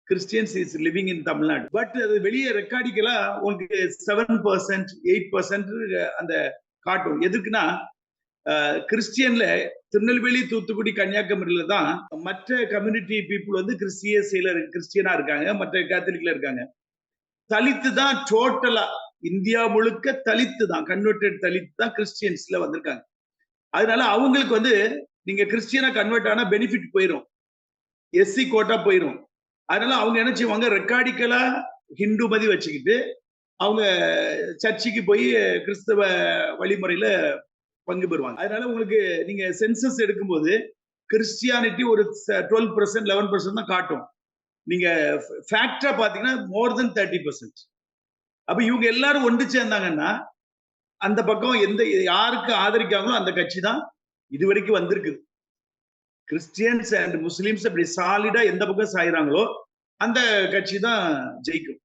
Christians is living in Tamil Nadu but அது வெளியே ரெக்கார்டிக்கலா உங்களுக்கு செவன் பர்சன்ட் எயிட் பர்சன்ட் அந்த காட்டும். எதுக்குன்னா கிறிஸ்டியன்ல திருநெல்வேலி தூத்துக்குடி கன்னியாகுமரியில தான் மற்ற கம்யூனிட்டி பீப்புள் வந்து கிறிஸ்டிய கிறிஸ்டியன்ஸ்ல கிறிஸ்டியனா இருக்காங்க மற்ற கேத்தலிக்ல இருக்காங்க. தலித்து தான் டோட்டலா இந்தியா முழுக்க தலித்து தான் கன்வெர்டட் தலித்து தான் கிறிஸ்டியன்ஸ்ல வந்திருக்காங்க. அதனால அவங்களுக்கு வந்து நீங்க கிறிஸ்டியனா கன்வெர்ட் ஆனா பெனிஃபிட் போயிடும் எஸ்சி கோட்டா போயிடும் அதனால அவங்க என்ன செய்வாங்க ரெக்கார்டிக்கலா ஹிந்து மதி வச்சுக்கிட்டு அவங்க சர்ச்சுக்கு போய் கிறிஸ்தவ வழிமுறையில பங்கு பெறுவாங்க. அதனால உங்களுக்கு நீங்க சென்சஸ் எடுக்கும்போது கிறிஸ்டியானிட்டி ஒரு டுவெல் பர்சன்ட் லெவன் பர்சன்ட் தான் காட்டும். நீங்க ஃபேக்டரா பாத்தீங்கன்னா மோர் தென் தேர்ட்டி பர்சன்ட் அப்ப இவங்க எல்லாரும் ஒன்று சேர்ந்தாங்கன்னா அந்த பக்கம் எந்த யாருக்கு ஆதரிக்காங்களோ அந்த கட்சி தான் இது வரைக்கும் வந்திருக்குது. கிறிஸ்டியன்ஸ் அண்ட் முஸ்லீம்ஸ் அப்படி சாலிடா எந்த பக்கம் சாயிறாங்களோ அந்த கட்சி தான் ஜெயிக்கும்.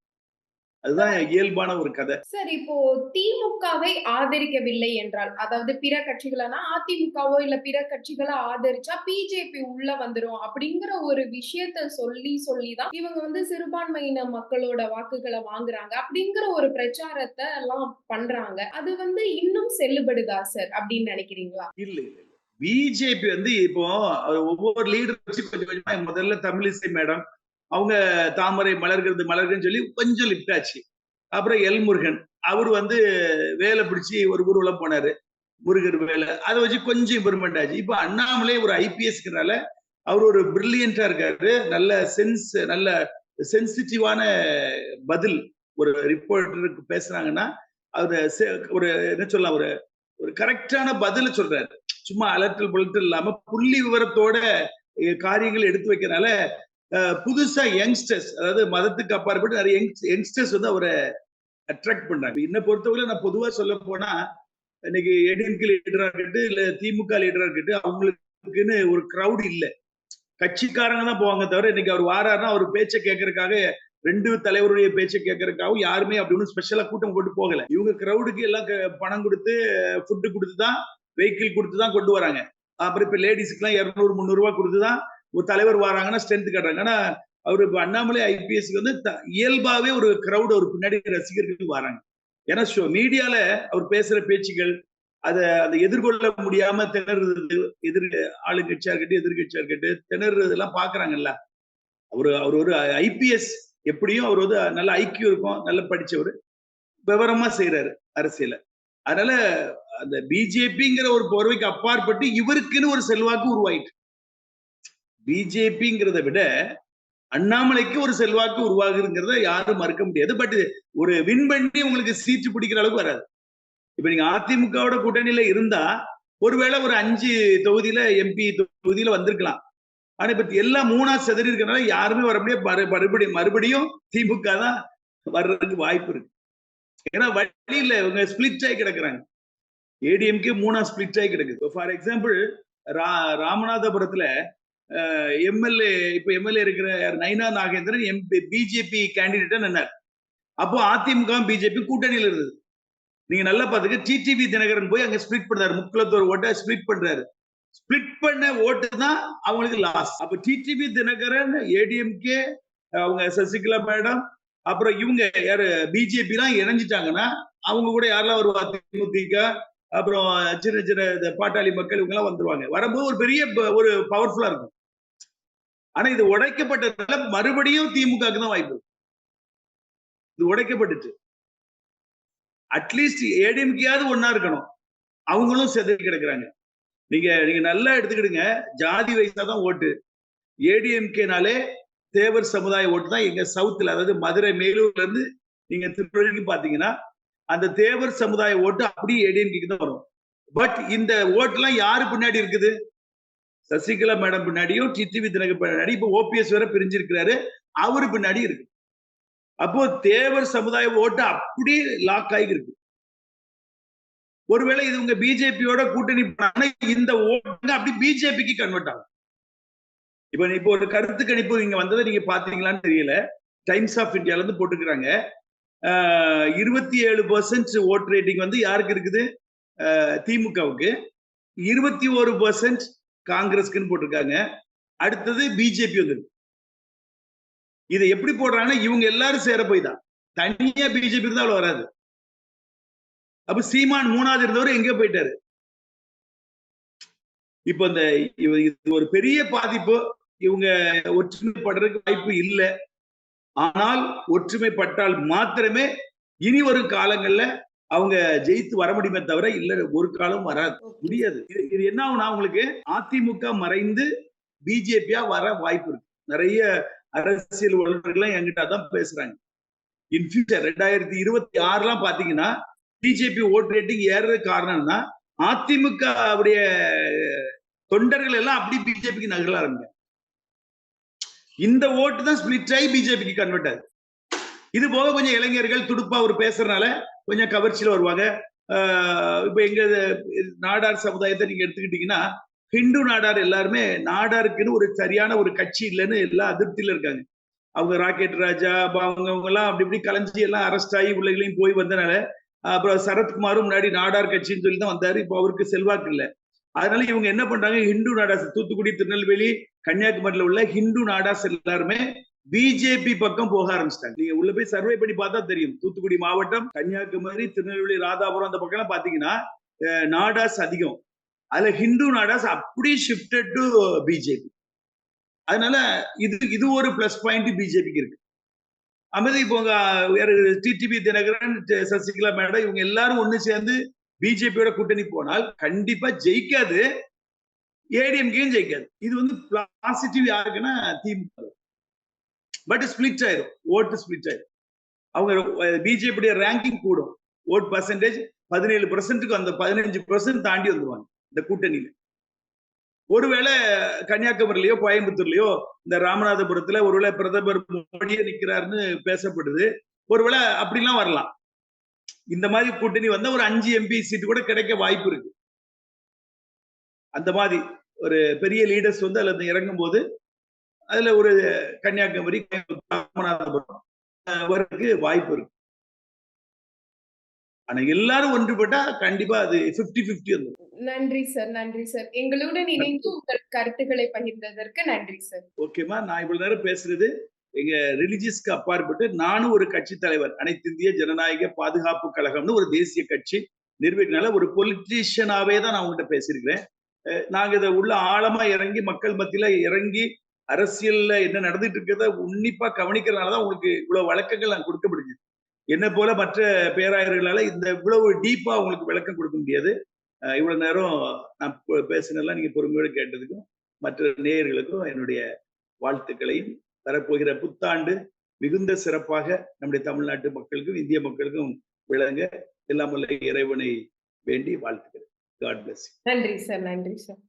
அதுதான் இயல்பான ஒரு கதை. சார் இப்போ திமுகவை ஆதரிக்கவில்லை என்றால் அதாவது பிற கட்சிகளனா அதிமுகவோ இல்ல பிற கட்சிகளை ஆதரிச்சா பிஜேபி உள்ள வந்துரும் அப்படிங்கிற ஒரு விஷயத்த சொல்லி சொல்லிதான் இவங்க வந்து சிறுபான்மையின மக்களோட வாக்குகளை வாங்குறாங்க அப்படிங்கிற ஒரு பிரச்சாரத்தை எல்லாம் பண்றாங்க. அது வந்து இன்னும் செல்லுபடுதா சார் அப்படின்னு நினைக்கிறீங்களா? இல்ல இல்ல பிஜேபி வந்து இப்போ ஒவ்வொரு லீடர் வச்சு கொஞ்சம் கொஞ்சமா முதல்ல தமிழிசை மேடம் அவங்க தாமரை மலர்கிறது மலர்கன்னு சொல்லி கொஞ்சம் லிஃப்ட் ஆச்சு அப்புறம் எல் முருகன். அவர் வந்து வேலை பிடிச்சி ஒரு ஊர்வலம் போனாரு. முருகர் வேலை. அதை வச்சு கொஞ்சம் இம்ப்ரூவ்மெண்ட் ஆச்சு. இப்போ அண்ணாமலே ஒரு ஐபிஎஸ்க்குனால அவர் ஒரு பிரில்லியண்டா இருக்காரு. நல்ல சென்ஸ் நல்ல சென்சிட்டிவான பதில் ஒரு ரிப்போர்ட்டருக்கு பேசுறாங்கன்னா அது ஒரு என்ன சொல்லலாம் ஒரு ஒரு கரெக்டான பதில சொல்றாரு. சும்மா அலர்ட்டல் புலட்டல் இல்லாம புள்ளி விவரத்தோட காரியங்கள் எடுத்து வைக்கிறனால புதுசா யங்ஸ்டர்ஸ் அதாவது மதத்துக்கு அப்பாற்பட்டு நிறைய யங்ஸ்டர்ஸ் வந்து அவரை அட்ராக்ட் பண்றாங்க. என்ன பொறுத்தவரை நான் பொதுவா சொல்ல போனா இன்னைக்கு ஏடிஎம்கே லீடரா இருக்கட்டும் இல்ல திமுக லீடரா இருக்கட்டும் அவங்களுக்குன்னு ஒரு crowd இல்லை. கட்சிக்காரங்க தான் போவாங்க தவிர இன்னைக்கு அவர் வாராருன்னா அவர் பேச்சை கேட்கறதுக்காக ரெண்டு தலைவருடைய பேச்சை கேட்கறதுக்காகவும் யாருமே அப்படி ஒன்றும் ஸ்பெஷலா கூட்டம் போட்டு போகல. இவங்க கிரௌடுக்கு எல்லாம் பணம் கொடுத்து ஃபுட்டு கொடுத்து தான் வெஹிக்கிள் கொடுத்து தான் கொண்டு வராங்க. அப்புறம் இப்ப லேடிஸ்க்கு எல்லாம் இரநூறு முந்நூறு ரூபாய் கொடுத்து தான் ஒரு தலைவர் வராங்கன்னா ஸ்ட்ரென்த் காட்டுறாங்க. ஆனா அவர் இப்போ அண்ணாமலை ஐபிஎஸ்க்கு வந்து த- இயல்பாவே ஒரு கிரௌட் அவர் பின்னாடி ரசிகர்கள் வராங்க. ஏன்னா மீடியால அவர் பேசுற பேச்சுகள் அதை அதை எதிர்கொள்ள முடியாம திணறுறது எதிர் ஆளுங்கட்சியா இருக்கட்டும் எதிர்கட்சியா இருக்கட்டும் திணறுறது எல்லாம் பாக்குறாங்கல்ல. அவரு அவர் ஒரு ஐபிஎஸ் எப்படியும் அவர் வந்து நல்ல ஐக்கியம் இருக்கும் நல்ல படிச்சவர் விவரமா செய்யறாரு அரசியல. அதனால அந்த பிஜேபிங்கிற ஒரு போர்வைக்கு அப்பாற்பட்டு இவருக்குன்னு ஒரு செல்வாக்கு உருவாயிட்டு பிஜேபிங்கிறத விட அண்ணாமலைக்கு ஒரு செல்வாக்கு உருவாகுங்கிறத யாரும் மறுக்க முடியாது. பட் ஒரு வின் பண்ணி உங்களுக்கு சீட்டு பிடிக்கிற அளவுக்கு வராது. இப்ப நீங்க அதிமுகவோட கூட்டணியில இருந்தா ஒருவேளை ஒரு அஞ்சு தொகுதியில எம்பி தொகுதியில வந்திருக்கலாம். ஆனா இப்ப எல்லாம் மூணா செதறி இருக்கிறனால யாருமே வர முடியாது. மறுபடியும் மறுபடியும் திமுக தான் வர்றதுக்கு வாய்ப்பு இருக்கு. ஏன்னா வழியில இவங்க ஸ்பிளிட் ஆகி கிடக்குறாங்க. ஏடிஎம்கே மூணா ஸ்பிளிட் ஆகி கிடக்குது. ஃபார் எக்ஸாம்பிள் ரா ராமநாதபுரத்துல எம்எல்ஏ இப்ப எம்எல்ஏ இருக்கிற யார்? நைனா நாகேந்திரன் எம் பிஜேபி கேண்டிடேட்டா நின்னார். அப்போ அதிமுக பிஜேபி கூட்டணியில இருந்தது. நீங்க நல்லா பாத்துக்க டிடிவி தினகரன் போய் அங்க ஸ்பிளிட் பண்றாரு. முக்கலத்தோர் ஓட்டை ஸ்பிளிட் பண்றாரு. ஸ்பிளிட் பண்ண ஓட்டு தான் அவங்களுக்கு லாஸ் அப்ப டிடிவி தினகரன் ஏடிஎம்கே அவங்க சசிகலா மேடம் அப்புறம் இவங்க யாரு? பிஜேபி எல்லாம் இணைஞ்சிட்டாங்கன்னா அவங்க கூட யாரெல்லாம் வருவா? திமுக அப்புறம் சின்ன சின்ன பாட்டாளி மக்கள் இவங்க எல்லாம் வந்துருவாங்க. வரும்போது ஒரு பெரிய ஒரு பவர்ஃபுல்லா இருக்கும். ஆனா இது உடைக்கப்பட்டதுனால மறுபடியும் திமுகக்கு தான் வாய்ப்பு. இது உடைக்கப்பட்டுச்சு. அட்லீஸ்ட் ஏடிஎம்கேயாவது ஒன்னா இருக்கணும். அவங்களும் செதறி கிடக்குறாங்க. நீங்க நீங்க நல்லா எடுத்துக்கிடுங்க. ஜாதி வைஸா தான் ஓட்டு. ஏடிஎம்கேனாலே தேவர் சமுதாய ஓட்டு தான் எங்க சவுத்துல அதாவது மதுரை மேலூர்ல இருந்து நீங்க திருப்பதிக்கு பாத்தீங்கன்னா அந்த தேவர் சமுதாய ஓட்டு அப்படியே ஏடிஎம்கேக்கு தான் வரும். பட் இந்த ஓட்டுலாம் யாரு பின்னாடி இருக்குது? சசிகலா மேடம் பின்னாடியும் டிடிவி தினகர் பின்னாடி இப்ப ஓபிஎஸ் வேற பிரிஞ்சிருக்கிறாரு. அவரு பின்னாடி இருக்கு. அப்போ தேவர் சமுதாய ஓட்டு அப்படி லாக் ஆகி இருக்கு ஒருவேளை இது உங்க பிஜேபியோட கூட்டணி இந்த ஓட்டு அப்படி பிஜேபிக்கு கன்வெர்ட் ஆகும். இப்ப இப்போ ஒரு கருத்து கணிப்பு இங்க வந்ததை நீங்க பாத்தீங்களான்னு தெரியல. டைம்ஸ் ஆஃப் இந்தியால இருந்து போட்டுக்கிறாங்க. இருபத்தி ஏழு பர்சன்ட் ஓட் ரேட்டிங் வந்து யாருக்கு இருக்குது? அஹ், திமுகவுக்கு இருபத்தி ஒரு பர்சன்ட் காங்கிரஸ்க்குன்னு போட்டிருக்காங்க. அடுத்தது பிஜேபி வந்துருக்கு. இதை எப்படி போடுறாங்கன்னா இவங்க எல்லாரும் சேர போய் தான். தனியா பிஜேபி இருந்தா அவ்வளவு வராது. அப்ப சீமான் மூணாவது இருந்தவர் எங்க போயிட்டாரு. இப்ப இந்த இது ஒரு பெரிய பாதிப்பு. இவங்க ஒற்றுமைப்படுறதுக்கு வாய்ப்பு இல்லை. ஆனால் ஒற்றுமைப்பட்டால் மாத்திரமே இனி வரும் காலங்கள்ல அவங்க ஜெயித்து வர முடியுமே தவிர இல்ல ஒரு காலம் வராது. முடியாது. இது என்ன ஆகும்னா உங்களுக்கு அதிமுக மறைந்து பிஜேபியா வர வாய்ப்பு இருக்கு. நிறைய அரசியல் வல்லுநர்கள் என்கிட்ட தான் பேசுறாங்க. இன் ஃபியூச்சர் ரெண்டாயிரத்தி இருபத்தி ஆறுலாம் பாத்தீங்கன்னா பிஜேபி ஓட் ரேட்டிங் ஏறது காரணம்னா அதிமுக உடைய தொண்டர்கள் எல்லாம் அப்படி பிஜேபிக்கு நகர ஆரம்பிங்க இந்த ஓட்டு தான் ஸ்பிளிட் ஆகி பிஜேபிக்கு கன்வெர்ட் ஆகுது. இது போக கொஞ்சம் இளைஞர்கள் துடுப்பா ஒரு பேசுறதுனால கொஞ்சம் கவர்ச்சியில் வருவாங்க. ஆஹ் எங்க நாடார் சமுதாயத்தை நீங்க எடுத்துக்கிட்டீங்கன்னா ஹிந்து நாடார் எல்லாருமே நாடாருக்குன்னு ஒரு சரியான ஒரு கட்சி இல்லைன்னு எல்லாம் அதிருப்தியில இருக்காங்க. அவங்க ராக்கெட் ராஜா அப்போ அவங்க அவங்க எல்லாம் அப்படி இப்படி கலைஞ்சி எல்லாம் அரெஸ்ட் ஆகி உள்ளங்களையும் போய் வந்தனால அப்புறம் சரத்குமாரும் முன்னாடி நாடார் கட்சின்னு சொல்லி தான் வந்தாரு. இப்போ அவருக்கு செல்வாக்கு இல்லை. அதனால இவங்க என்ன பண்றாங்க? ஹிந்து நாடாஸ் தூத்துக்குடி திருநெல்வேலி கன்னியாகுமரியில உள்ள ஹிந்து நாடாஸ் எல்லாருமே பிஜேபி பக்கம் போக ஆரம்பிச்சிட்டாங்க. நீங்க உள்ள போய் சர்வே பண்ணி பார்த்தா தெரியும். தூத்துக்குடி மாவட்டம் கன்னியாகுமரி திருநெல்வேலி ராதாபுரம் அந்த பக்கம் எல்லாம் பாத்தீங்கன்னா நாடாஸ் அதிகம். அதுல ஹிந்து நாடாஸ் அப்படி ஷிஃப்டட் டு பிஜேபி அதனால இது இது ஒரு பிளஸ் பாயிண்ட் பிஜேபிக்கு இருக்கு. அமைதி இப்போ டிடிபி தினகரன் சசிகலா மேடம் இவங்க எல்லாரும் ஒண்ணு சேர்ந்து பிஜேபியோட கூட்டணி போனால் கண்டிப்பா ஜெயிக்காது. ஏடிஎம்கேயும் ஜெயிக்காது. இது வந்து பாசிட்டிவ் யாருக்குன்னா திமுக பட் ஸ்பிளிட் ஆயிடும் ஓட்டு ஸ்பிளிட் ஆயிரும். அவங்க பிஜேபியுடைய ரேங்கிங் கூடும். ஓட் பர்சன்டேஜ் பதினேழு பர்சன்ட்டுக்கு அந்த பதினஞ்சு பர்சன்ட் தாண்டி வந்துருவாங்க இந்த கூட்டணியில. ஒருவேளை கன்னியாகுமரியிலயோ கோயம்புத்தூர்லயோ இந்த ராமநாதபுரத்துல ஒருவேளை பிரதமர் மோடியே நிக்கிறாருன்னு பேசப்படுது. ஒருவேளை அப்படிலாம் வரலாம். இந்த மாதிரி கூட்டணி வந்தா ஒரு அஞ்சு எம்பி சீட்டு கூட கிடைக்க வாய்ப்பு இருக்கு. அந்த மாதிரி ஒரு பெரிய லீடர்ஸ் வந்து அதுல இருந்து இறங்கும் போது அதுல ஒரு கன்னியாகுமரி ராமநாதபுரம் வரதுக்கு வாய்ப்பு இருக்கு. ஆனா எல்லாரும் ஒன்றுபட்டா கண்டிப்பா அது 50 50 வந்துடும் நன்றி சார் நன்றி சார். எங்களுடன் இணைந்து உங்கள் கருத்துக்களை பகிர்ந்ததற்கு நன்றி சார். ஓகேமா நான் இவ்வளவு நேரம் பேசுறது எங்க ரிலிஜியஸ்க்கு அப்பாற்பட்டு நானும் ஒரு கட்சி தலைவர் அனைத்து இந்திய ஜனநாயக பாதுகாப்பு கழகம்னு ஒரு தேசிய கட்சி நிர்வகினால ஒரு பொலிட்டீஷியனாவே தான் நான் உங்ககிட்ட பேசியிருக்கிறேன். நாங்க இதை உள்ள ஆழமா இறங்கி மக்கள் மத்தியில இறங்கி அரசியல்ல என்ன நடந்துட்டு இருக்கிறத உன்னிப்பா கவனிக்கிறதுனாலதான் உங்களுக்கு இவ்வளவு வழக்கங்கள் நான் கொடுக்க முடிஞ்சது என்ன போல மற்ற பேராயர்களால இந்த இவ்வளவு டீப்பா உங்களுக்கு விளக்கம் கொடுக்க முடியாது. இவ்வளவு நேரம் நான் பேசினதெல்லாம் நீங்க பொறுமையோடு கேட்டதுக்கும் மற்ற நேயர்களுக்கும் என்னுடைய வாழ்த்துக்களையும் தரப்போகிற புத்தாண்டு மிகுந்த சிறப்பாக நம்முடைய தமிழ்நாட்டு மக்களுக்கும் இந்திய மக்களுக்கும் விளங்க எல்லாம் இறைவனை வேண்டி வாழ்த்துக்கிறேன் காட் பிளஸ் நன்றி சார் நன்றி சார்